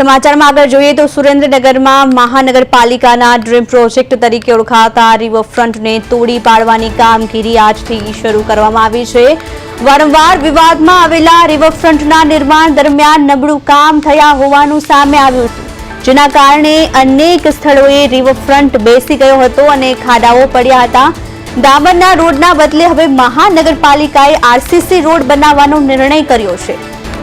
સમાચારમાં આગળ જોઈએ તો સુરેન્દ્રનગરમાં મહાનગરપાલિકાના ડ્રીમ પ્રોજેક્ટ તરીકે ઓળખાતા રિવરફ્રન્ટને તોડી પાડવાની કામગીરી આજથી શરૂ કરવામાં આવી છે. વારંવાર વિવાદમાં આવેલા રિવરફ્રન્ટના નિર્માણ દરમિયાન નબળું કામ થયા હોવાનું સામે આવ્યું જેના કારણે અનેક સ્થળોએ રિવરફ્રન્ટ બેસી ગયો હતો અને ખાડાઓ પડ્યા હતા. ડામરના રોડના બદલે હવે મહાનગરપાલિકાએ આરસીસી રોડ બનાવવાનો નિર્ણય કર્યો છે.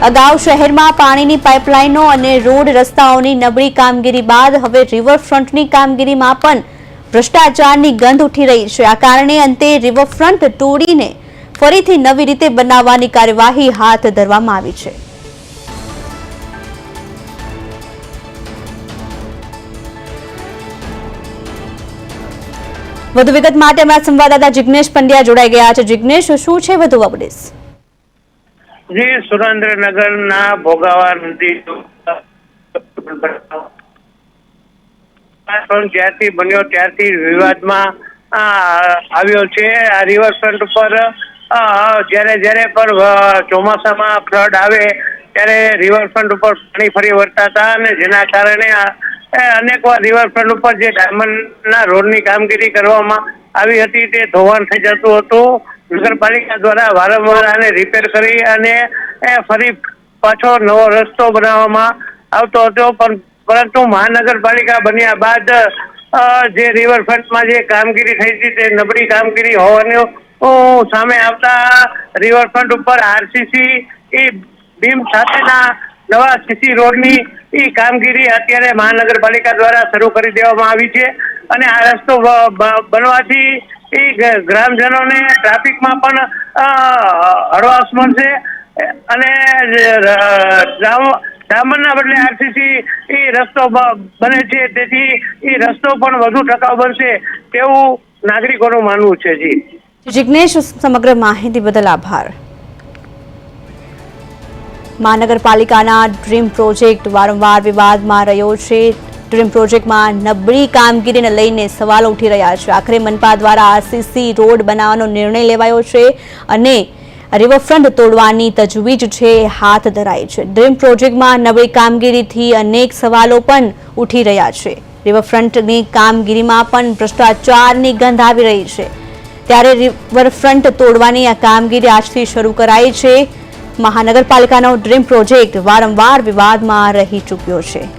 અગાઉ શહેરમાં પાણીની પાઇપલાઇનો અને રોડ રસ્તાઓની નબળી કામગીરી બાદ હવે રિવરફ્રન્ટની કામગીરીમાં પણ ભ્રષ્ટાચારની ગંધ ઉઠી રહી છે. આ કારણે અંતે રિવરફ્રન્ટ તોડીને ફરીથી નવી રીતે બનાવવાની કાર્યવાહી હાથ ધરવામાં આવી છે. વધુ વિગત માટે અમારા સંવાદદાતા જિગ્નેશ પંડ્યા જોડાઈ ગયા છે. જિગ્નેશ, શું છે વધુ અપડેટ્સ જે સુરેન્દ્રનગરના ભોગાવા નદી જ્યારથી બન્યો ત્યારથી વિવાદમાં આવ્યો છે. આ રિવરફ્રન્ટ ઉપર જ્યારે જ્યારે પણ ચોમાસામાં ફ્લડ આવે, ત્યારે રિવરફ્રન્ટ ઉપર પાણી ફરી વળતા હતા અને જેના કારણે અનેક વાર રિવરફ્રન્ટ ઉપર જે ડાયમંડના રોડની કામગીરી કરવામાં આવી હતી, તે ધોવાણ થઈ જતું હતું. નગરપાલિકા દ્વારા વારંવાર આને રિપેર કરી અને ફરી પાછો નવો રસ્તો બનાવવામાં આવતો હતો. પણ પરંતુ મહાનગરપાલિકા બન્યા બાદ જે રિવરફ્રન્ટમાં જે કામગીરી થઈ હતી તે નબળી કામગીરી હોવાનું સામે આવતા રિવરફ્રન્ટ ઉપર આરસીસી એ બીમ સાથેના નવા સીસી રોડની એ કામગીરી અત્યારે મહાનગરપાલિકા દ્વારા શરૂ કરી દેવામાં આવી છે. અને આ રસ્તો બનવાથી ગ- ગ્રામજનોને ટ્રાફિકમાં પણ હળવાશ મળશે. અને ડામરના બદલે આરસીસી એ રસ્તો બને છે. તેથી એ રસ્તો પણ વધુ ટકાઉ બનશે તેવું નાગરિકોનું માનવું છે જી. જિજ્ઞેશ સમગ્ર માહિતી બદલ આભાર. મહાનગરપાલિકાના ડ્રીમ પ્રોજેક્ટ વારંવાર વિવાદમાં રહ્યો છે. ડ્રીમ પ્રોજેક્ટમાં નબળી કામગીરીને લઈને સવાલો ઉઠી રહ્યા છે. આખરે મનપા દ્વારા આરસીસી રોડ બનાવવાનો નિર્ણય લેવાયો છે અને રિવરફ્રન્ટ તોડવાની તજવીજ છે, હાથ ધરાઈ છે. ડ્રીમ પ્રોજેક્ટમાં નબળી કામગીરીથી અનેક સવાલો પણ ઉઠી રહ્યા છે. રિવરફ્રન્ટની કામગીરીમાં પણ ભ્રષ્ટાચારની ગંધ આવી રહી છે. ત્યારે રિવરફ્રન્ટ તોડવાની આ કામગીરી આજથી શરૂ કરાઈ છે. મહાનગરપાલિકાનો ડ્રીમ પ્રોજેક્ટ વારંવાર વિવાદમાં રહી ચૂક્યો છે.